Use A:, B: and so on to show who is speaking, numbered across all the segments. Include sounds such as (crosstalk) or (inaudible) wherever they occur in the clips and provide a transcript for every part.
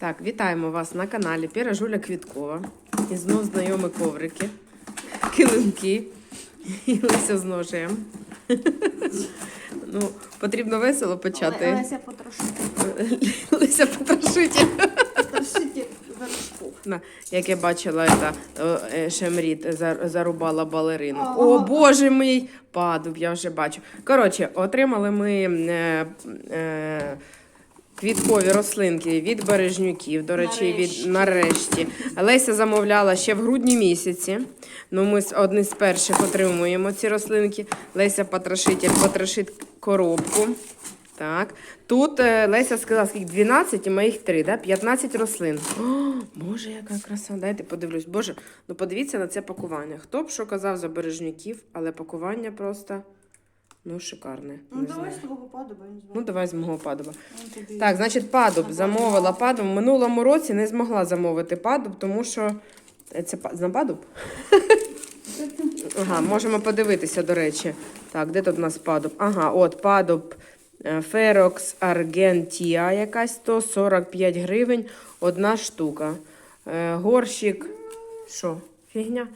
A: Так, вітаємо вас на каналі Піражуля Квіткова. І знов знайомі коврики, килимки і Леся з ножем. Ну, потрібно весело почати.
B: Леся потрошити.
A: Леся потрошить.
B: Потрошити вершку.
A: Як я бачила, та, е, Шемріт зарубала балерину.
B: Ага.
A: О, боже мій! Падуб, я вже бачу. Коротше, отримали ми е, е, квіткові рослинки від бережнюків. До речі,
B: Нарешті.
A: від нарешті. Леся замовляла ще в грудні місяці. Ну, ми одні з перших отримуємо ці рослинки. Леся потрошитель потрошить коробку. Так. Тут е, Леся сказала, скільки 12 і моїх 3, да? 15 рослин. О, Боже, яка краса. Дайте подивлюсь. Боже, ну подивіться на це пакування. Хто б що казав за бережнюків, але пакування просто ну, шикарне.
B: Ну
A: Не
B: давай
A: знаю.
B: з твого падоба, я не знаю.
A: Ну, давай з мого падуба.
B: Тобі-
A: Так, значить, падуб замовила падуб. В минулому році не змогла замовити падуб, тому що Е, це па- на падуб? Ага, можемо подивитися, до речі. Так, де тут у нас падуб? Ага, от падуб е, Ferox Argentia якась 145 гривень, одна штука. Е, Горщик. Що? Фігня?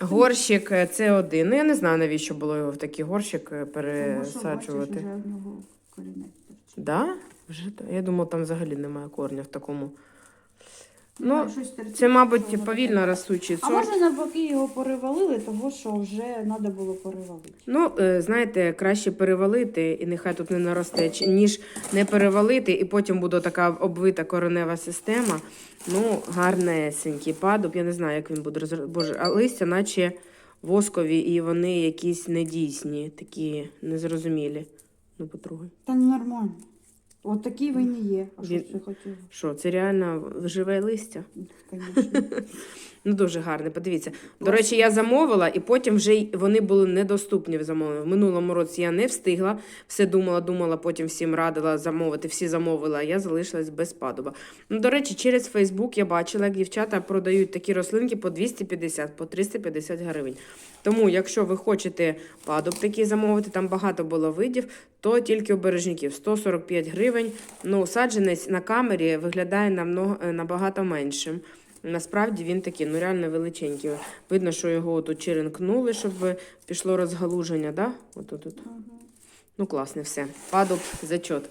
A: Горщик е, це один. Ну, я не знаю, навіщо було його в такий горщик пересаджувати.
B: Тому що, бачиш, вже одного корінець.
A: Да? Вже та- я думала, там взагалі немає корня в такому. Ну, Це, мабуть, повільно ростучий
B: А
A: сорт.
B: може навпаки його перевалили, того що вже треба було перевалити.
A: Ну, е, знаєте, краще перевалити, і нехай тут не наросте, чи- ніж не перевалити, і потім буде така обвита коренева система. Ну, гарнесенький падуб. Я не знаю, як він буде розр... Боже, а листя, наче воскові, і вони якісь недійсні, такі незрозумілі. Ну, потрогай.
B: Та не нормально. От такий він і є. А що
A: Він-
B: ти хотів?
A: Що, це реально живе листя?
B: Звісно. (laughs)
A: Ну, дуже гарне. Подивіться. До речі, я замовила, і потім вже й вони були недоступні в замовленні. В минулому році я не встигла. Все думала, думала, потім всім радила замовити. Всі замовила, а я залишилась без падуба. Ну, до речі, через Фейсбук я бачила, як дівчата продають такі рослинки по 250, по 350 гривень. Тому, якщо ви хочете падуб такий замовити, там багато було видів, то тільки у бережників 145 гривень. Ну, саджанець на камері виглядає намного, е, набагато меншим. Насправді він такий, ну реально величенький. Видно, що його тут черенкнули, щоб пішло розгалуження, да? От, от. Ну, класне, все. Падуб, зачот.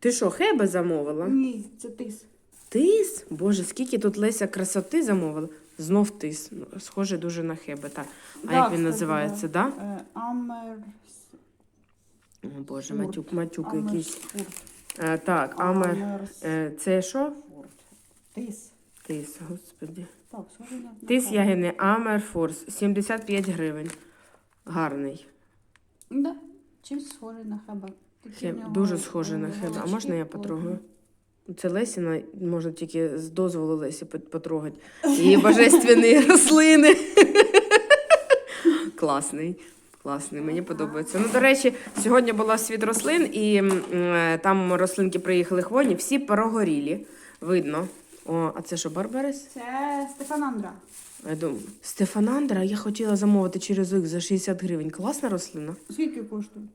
A: Ти що, хеби замовила?
B: Ні, це тис.
A: Тис? Боже, скільки тут Леся красоти замовила? Знов тис. Ну, Схоже дуже на хеби. Так. А
B: Да,
A: як він
B: кстати,
A: називається, да?
B: Е, Амер...
A: О, Боже,
B: Фурт.
A: матюк, матюк
B: Амерс
A: якийсь. Е, так, амер.
B: Амерс
A: Е, це що?
B: Фурт. Тис.
A: Тис, господи.
B: Так, схоже на...
A: Тис ягини Амер Форс. 75 гривень. Гарний.
B: Да, чимсь схожий на хеба. Такі
A: Хеб,
B: нього,
A: дуже схоже на хеба. А можна я потрогаю? Це Лесіна, можна тільки з дозволу Лесі потрогати. Її божественні (laughs) рослини. (laughs) Класний. Класний, мені подобається. Ну, до речі, сьогодні була світ рослин, і е, там рослинки приїхали хвойні, всі прогорілі. Видно. О, а це що, Барбарис?
B: Це Стефанандра.
A: Я думаю, Стефанандра я хотіла замовити через їх за 60 гривень. Класна рослина.
B: Скільки коштує?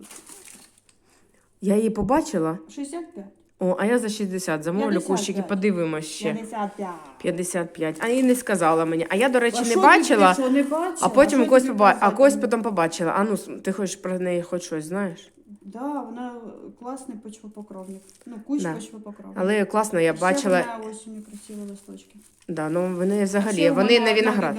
A: Я її побачила.
B: 65.
A: О, а я за 60 замовлю
B: 55.
A: кущики, подивимось ще.
B: 55.
A: 55. А їй не сказала мені. А я, до речі,
B: А
A: не бачила,
B: ти не бачила?
A: а потім когось побачила, а когось потім побачила. А ну, ти хочеш про неї хоч щось знаєш?
B: Да, вона класний почвопокровник. Ну, кущ
A: Да.
B: почвопокровник.
A: Але класно, я
B: Ще
A: бачила.
B: вона осінню красиві листочки.
A: Да, ну вони взагалі,
B: Ще
A: вони
B: вона
A: на виноград.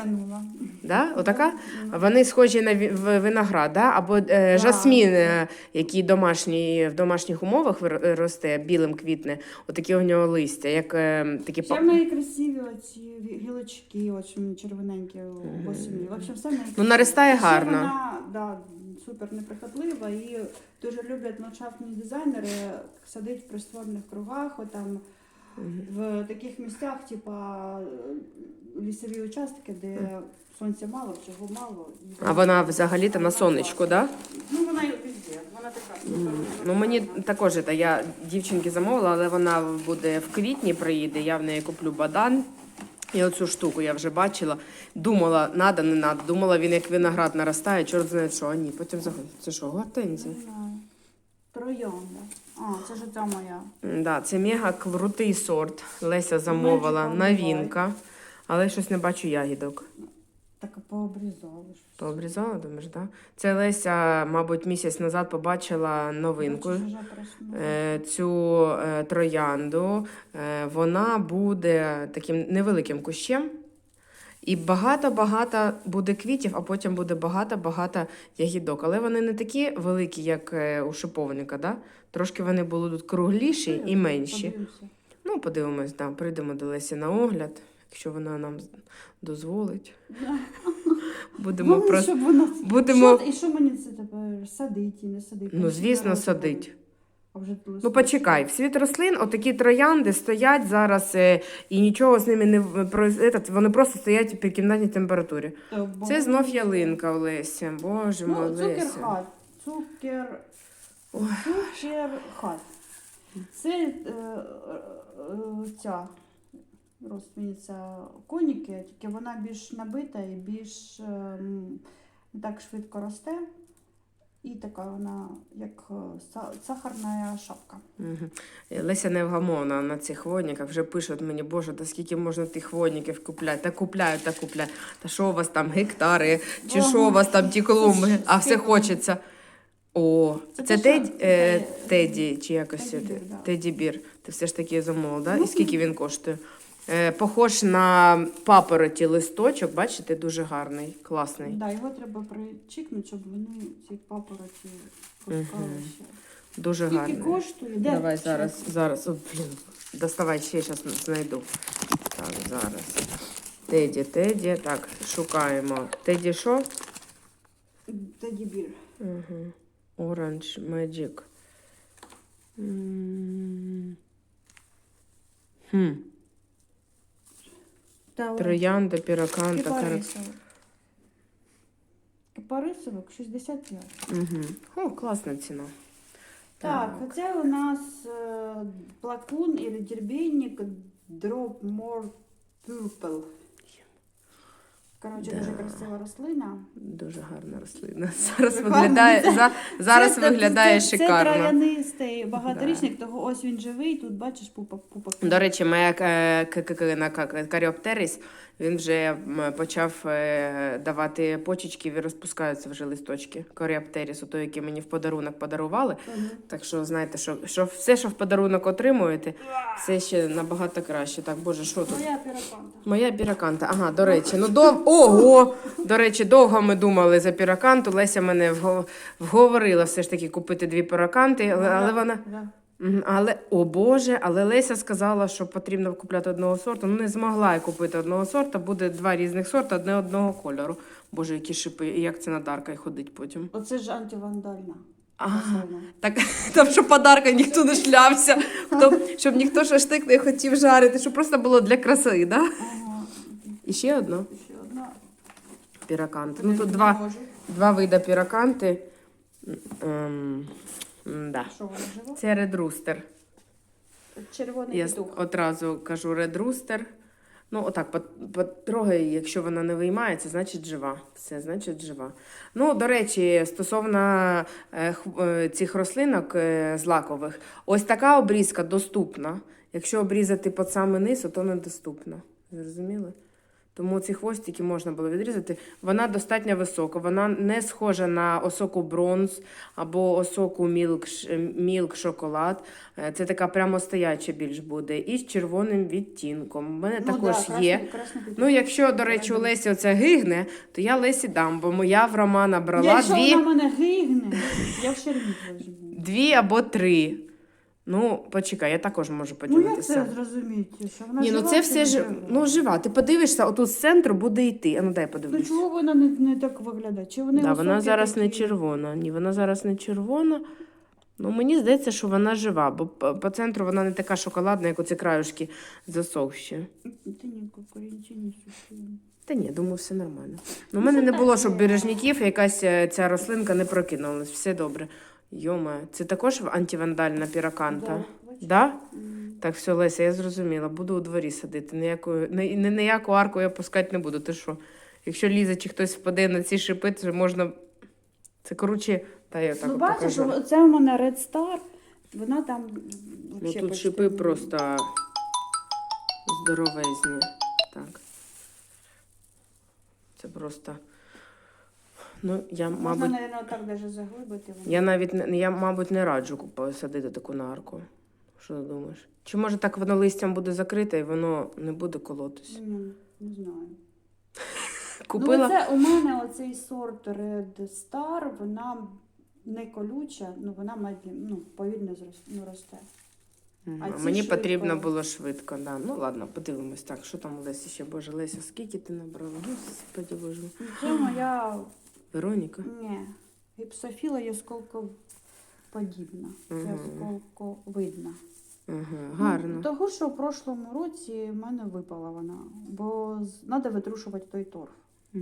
A: Да? Отака? Вони схожі на ві- в- виноград, да? або е,
B: Да.
A: жасмін, е, який домашній, в домашніх умовах вир- росте, білим квітне, отакі у нього листя, як е, такі
B: Ще
A: па-
B: в неї красиві оці гілочки, вони червоненькі осінні. В общем, все в неї
A: Ну, наростає
B: Ще
A: гарно.
B: Вона да, супер неприхотлива і дуже люблять ландшафтні дизайнери садити в пристворних кругах, отам в таких місцях, типа е, лісові участки, де сонця мало, чого мало.
A: А вона взагалі-то на сонечку, да?
B: Ну вона і везде, вона така супер.
A: Ну мені також це, я дівчинки замовила, але вона буде в квітні приїде. Я в неї куплю бадан. І оцю штуку я вже бачила. Думала, надо, не надо. Думала, він як виноград наростає, чорт знає що. А ні, потім заходить. Це що, гортензія?
B: Троянда. А, це ж оця моя.
A: Да, це мега крутий сорт. Леся замовила, новинка. Але щось не бачу ягідок.
B: Так пообрізали.
A: Пообрізала, думаєш, так? Да? Це Леся, мабуть, місяць назад побачила новинку. Е, Цю е, троянду. Е, Вона буде таким невеликим кущем. І багато-багато буде квітів, а потім буде багато-багато ягідок. Але вони не такі великі, як у шиповника, да? трошки вони будуть кругліші і менші. Ну, подивимось, да, прийдемо до Лесі на огляд, якщо вона нам дозволить. (laughs) Будемо
B: Головне,
A: просто.
B: щоб воно...
A: Будемо.
B: Що, і що мені це тепер садить і не садить?
A: Ну, звісно, садить.
B: А вже тут
A: Ну, почекай, в світ рослин отакі троянди стоять зараз е, і нічого з ними не в- этот, вони просто стоять при кімнатній температурі.
B: То
A: Це знов ялинка Олеся. Боже мой,
B: Ну,
A: Олеся.
B: цукерхат. Цукер... Цукерхат. Це е, е, ця розмінниця коніки, тільки вона більш набита і більш е, не так швидко росте. І така вона, як е, сахарна шапка.
A: Е, Леся невгамовна на цих хвойниках. Вже пишуть мені, боже, та скільки можна тих хвойників купляти? Та купляю, та купляю. Та що у вас там гектари, чи що у вас там ті клумби, а все хочеться. О,
B: Це
A: це, теді, е, теді, чи якось
B: да.
A: теді-бір. Ти все ж таки замовив, да?
B: Ну,
A: І скільки він коштує? Е, похож на папороті листочок, бачите, дуже гарний, класний.
B: Да, його треба причікнути, щоб вони ці папороті пускали
A: Мгм.
B: ще.
A: Дуже
B: Скільки
A: гарний.
B: коштує? Де?
A: Давай
B: Ще?
A: зараз, зараз. О, блін. Доставай ще зараз знайду. Так, зараз. Теді, Теді. Так, шукаємо. Теді що?
B: Теді бір.
A: Угу. Orange Magic. М. Хм.
B: Та
A: Троянда, піраканта, карак.
B: Кипарисовик. Кипарисовик 65.
A: Угу. О, класна ціна.
B: Так, це у нас е, плакун или дербейник Drop More Purple. Коротше,
A: Да.
B: дуже красива рослина.
A: Дуже гарна рослина. Зараз
B: Гарна.
A: виглядає, за, зараз
B: Це-
A: виглядає
B: це, Це
A: шикарно.
B: трав'янистий багаторічник, того ось він живий, тут бачиш пупок пупок.
A: До речі, моя е, каріоптеріс, він вже почав е, давати почечки, і розпускаються вже листочки. Коріоптеріс, той, який мені в подарунок подарували.
B: Мгм.
A: Так що знаєте, що, що все, що в подарунок отримуєте, все ще набагато краще. Так, боже, що тут?
B: Моя піраканта.
A: Моя піраканта. Ага, до речі, ну дов... ого! До речі, довго ми думали за піраканту. Леся мене вго- вговорила все ж таки купити дві піраканти, але, але вона. Але, о Боже, але Леся сказала, що потрібно купляти одного сорту. Ну, не змогла я купити одного сорту, буде два різних сорти, одне одного кольору. Боже, які шипи, і як це на дарка ходить потім.
B: Оце ж антивандальна.
A: А, так (laughs) там, щоб подарка ніхто не шлявся, то, щоб ніхто шаштик не хотів жарити, щоб просто було для краси, да?
B: Ага.
A: І ще одна
B: Ще одна.
A: піраканта. Ну, тут два, два види піраканти. Ем, да.
B: Що вона жива?
A: Це Rooster.
B: Червоний
A: Я
B: петух.
A: одразу кажу Rooster. Ну, отак, пот- потрогай, якщо вона не виймається, значить жива. Все, значить жива. Ну, до речі, стосовно е, е, цих рослинок е, злакових, ось така обрізка доступна. Якщо обрізати під самий низ, то недоступна. Зрозуміли? Тому ці хвостики можна було відрізати. Вона достатньо висока, вона не схожа на осоку бронз або осоку мілк, мілк шоколад. Е, Це така прямо стояча більш буде. І з червоним відтінком. У мене
B: Ну,
A: також
B: да,
A: є.
B: красний- красний.
A: Ну, якщо, до речі, у Лесі оце гигне, то я Лесі дам, бо моя в Романа брала
B: Якщо
A: дві,
B: вона мене гигне, я в щербіт
A: дві або три. Ну, почекай, я також можу
B: Ну як
A: поділитися.
B: це зрозуміти? Що вона
A: Ні, ну
B: жива
A: це
B: чи
A: все
B: не
A: ж
B: жива?
A: ну, жива. Ти подивишся, отут з центру буде йти. А ну дай
B: Ну чого вона не, не так виглядає? Чи вони
A: Да, вона
B: високі
A: зараз не
B: такі?
A: червона. Ні, вона зараз не червона. Ну, мені здається, що вона жива, бо по, по центру вона не така шоколадна, як оці краюшки засохші.
B: Та ні, корінці.
A: Та ні, думаю, все нормально. Ну, у мене не було, щоб бережників якась е, ця рослинка не прокинулась. Все добре. Йома, це також антивандальна піраканта.
B: Да.
A: Да? Так, все, Леся, я зрозуміла. Буду у дворі сидити. Ніякою, не, не, ніяку арку я пускати не буду. Ти що? Якщо лізе чи хтось впаде на ці шипи, то можна. Це коротше, та я так
B: Ну бачиш, це у мене Red Star. Вона там
A: Ну тут
B: почти
A: шипи просто здоровезні. Так. Це просто. Ну, я,
B: Можна,
A: мабуть,
B: так даже заглибити. воно.
A: я навіть не я, мабуть, не раджу посадити таку нарку. Що ти думаєш? Чи може так воно листям буде закрите і воно не буде колотись?
B: Ні, не знаю. (laughs)
A: Купила.
B: Ну, це у мене оцей сорт Red Star, вона не колюча, ну вона медленно, ну, повільно зрос- ну, росте.
A: Мгм.
B: а
A: А
B: ці
A: Мені
B: швидко.
A: потрібно було швидко, да. Ну ладно, подивимось так. Що там у Лесі ще, боже, Леся, скільки ти набрала? Господи боже.
B: Ну, Це моя
A: Вероніка?
B: ні, гіпсофіла є сколководібна,
A: Мгм.
B: є сколковидна.
A: Ага,
B: Ну,
A: гарно.
B: Того, що в прошлому році в мене випала вона, бо треба витрушувати той торф.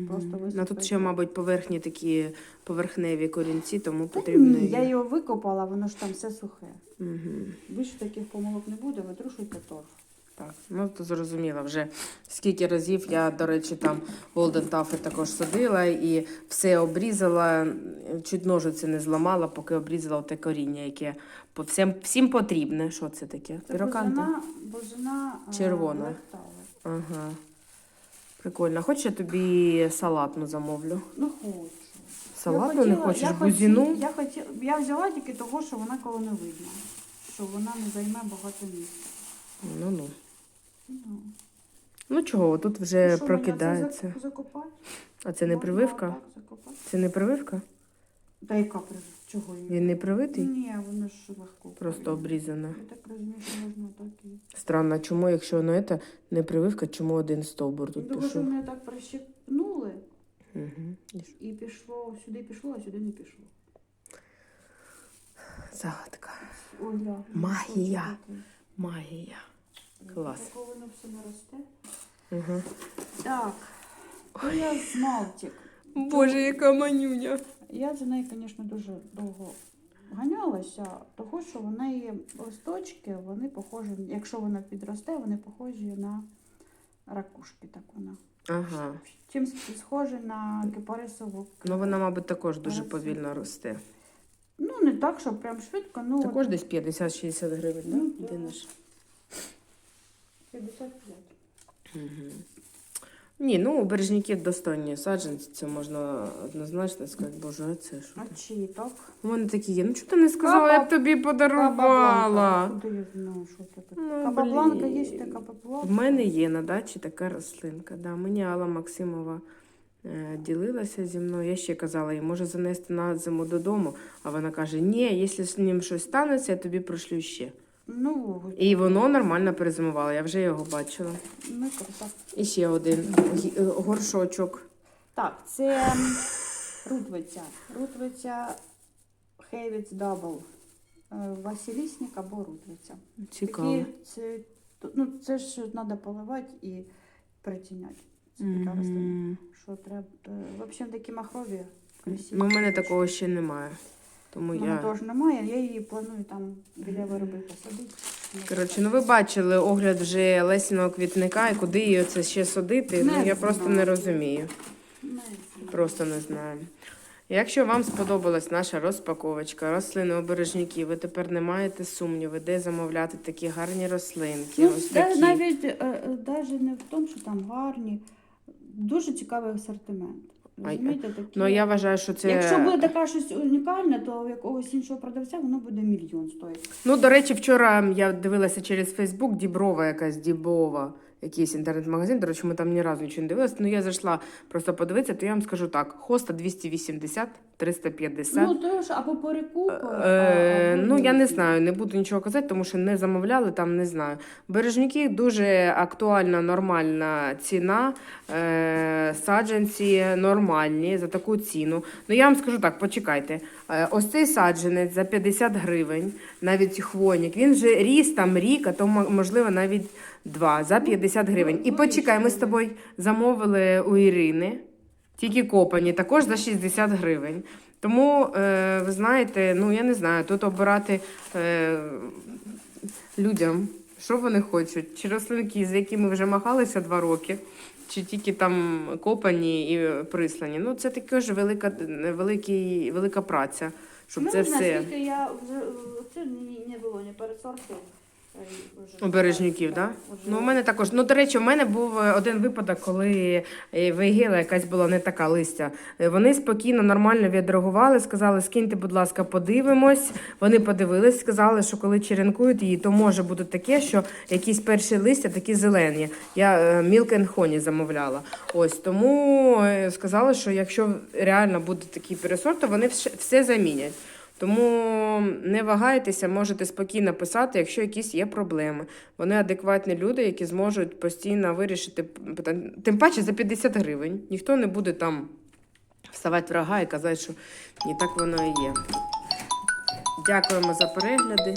B: просто
A: Ну
B: висипати.
A: тут ще, мабуть, поверхні такі поверхневі корінці, тому
B: Та
A: потрібно.
B: ні, я
A: її-
B: його викопала, воно ж там все сухе.
A: Мгм.
B: Більше таких помилок не буде, витрушуйте торф.
A: Так, ну то зрозуміло вже скільки разів я, до речі, там Golden Taffy також садила і все обрізала, чуть ножиці не зламала, поки обрізала те коріння, яке по всім, всім потрібне. Що це таке?
B: Це бузина, бузина е,
A: Червона. Ага. Прикольно. Хочеш я тобі салатну замовлю?
B: Ну хочу.
A: Салатну
B: Я
A: не хочеш?
B: я
A: Бузіну?
B: хотіла- Я, хотіла, я взяла тільки того, що вона коло не видно. Що вона не займе багато місця.
A: Ну ну.
B: Ну,
A: Ну чого, тут вже
B: що,
A: прокидається.
B: це?
A: А це не
B: Можна
A: прививка?
B: закопати?
A: Це не прививка?
B: Та яка прививка? Чого її?
A: Він не привитий?
B: Ні, воно ж легко.
A: Просто обрізана.
B: Я так розумію, що можна так і.
A: Странно, чому, якщо воно це не прививка, чому один стовбур тут
B: Тому що
A: пішов?
B: мене так прищепнули
A: Угу.
B: і пішло, сюди пішло, а сюди не пішло.
A: Загадка.
B: Ой, гля,
A: Магія.
B: що?
A: Магія. Клас.
B: Такого воно все не росте.
A: Угу.
B: Так, я смалтик.
A: Боже, яка манюня.
B: Я за нею, звісно, дуже довго ганялася, того, що в неї листочки, вони похожі, якщо вона підросте, вони похожі на ракушки, так вона.
A: Ага.
B: Чим схожі на кипарисову.
A: Ну вона, мабуть, також дуже повільно росте.
B: Ну, не так, що прям швидко, ну
A: Також
B: от
A: десь 50-60 гривень,
B: Ну,
A: да?
B: Да.
A: Динеш?
B: 55.
A: Угу. Ні, ну у бережників достойні саджанці, це можна однозначно сказати, боже, а це що?
B: А
A: таке?
B: так?
A: У мене такі є. Ну чого ти не сказала, я б тобі
B: Кабабланка.
A: подарувала.
B: Куди я знаю, що це таке?
A: Ну,
B: Кабабланка
A: блін.
B: є така кабабланка.
A: В мене є на дачі така рослинка. Да. Мені Алла Максимова е, ділилася зі мною. Я ще казала, їй може занести на зиму додому. А вона каже: ні, якщо з ним щось станеться, я тобі пришлю ще.
B: Ну,
A: І воно нормально перезимувало, я вже його бачила.
B: ну круто.
A: І ще один гі- е, горшочок.
B: Так, це м, рудвиця. Рудвиця Хейвіц Дабл. Василісник або рудвиця.
A: Цікаво.
B: Такі, це, ну, це ж треба поливати і притіняти. Це така рослина.
A: Мгм.
B: Що треба. е, В общем, такі махрові. красиві.
A: Ну, у мене такого ще немає. Тому
B: мене
A: я.
B: теж немає, я її планую там біля вироби посадити.
A: Коротше, ну ви бачили огляд вже Лесіного квітника і куди її це ще садити.
B: Не
A: ну я просто не розумію.
B: Не.
A: Просто не знаю. Якщо вам сподобалась наша розпаковочка рослини обережники, ви тепер не маєте сумніву, де замовляти такі гарні рослинки.
B: Ну,
A: ось такі.
B: навіть е, е, не в тому, що там гарні, дуже цікавий асортимент. Розумієте, такі...
A: Ну я вважаю, що це.
B: Якщо буде така щось унікальне, то у якогось іншого продавця воно буде мільйон стоїть.
A: Ну, до речі, вчора я дивилася через Фейсбук Діброва, якась Дібова, якийсь інтернет-магазин. До речі, ми там ні разу нічого не дивилися. Ну я зайшла просто подивитися, то я вам скажу так: хоста 280, 350.
B: Ну, то ж, або перекуп.
A: Е, ну, я не знаю, не буду нічого казати, тому що не замовляли, там не знаю. Бережники дуже актуальна, нормальна ціна. Е, саджанці нормальні за таку ціну. Ну, я вам скажу так, почекайте. Е, ось цей саджанець за 50 гривень, навіть хвойник, він вже ріс там рік, а то можливо навіть два за 50 гривень. І почекай, ми з тобою замовили у Ірини. Тільки копані, також за 60 гривень. Тому, е, ви знаєте, ну я не знаю, тут обирати е, людям, що вони хочуть, чи рослинки, з якими вже махалися два роки, чи тільки там копані і прислані. Ну, це також велика, великий, велика праця, щоб
B: ну,
A: це все.
B: Наскільки я вже е, це не було ні пересортів.
A: У бережнюків, так? Да? Ну, у мене також. Ну, до речі, у мене був е, один випадок, коли е, вигіла якась була не така листя. Е, Вони спокійно, нормально відреагували, сказали, скиньте, будь ласка, подивимось. Вони подивились, сказали, що коли черенкують її, то може бути таке, що якісь перші листя такі зелені. Я Honey замовляла. Ось тому сказали, що якщо реально буде такий пересорт, то вони все замінять. Тому не вагайтеся, можете спокійно писати, якщо якісь є проблеми. Вони адекватні люди, які зможуть постійно вирішити питання. Тим паче за 50 гривень. Ніхто не буде там вставати врага і казати, що не так воно і є. Дякуємо за перегляди.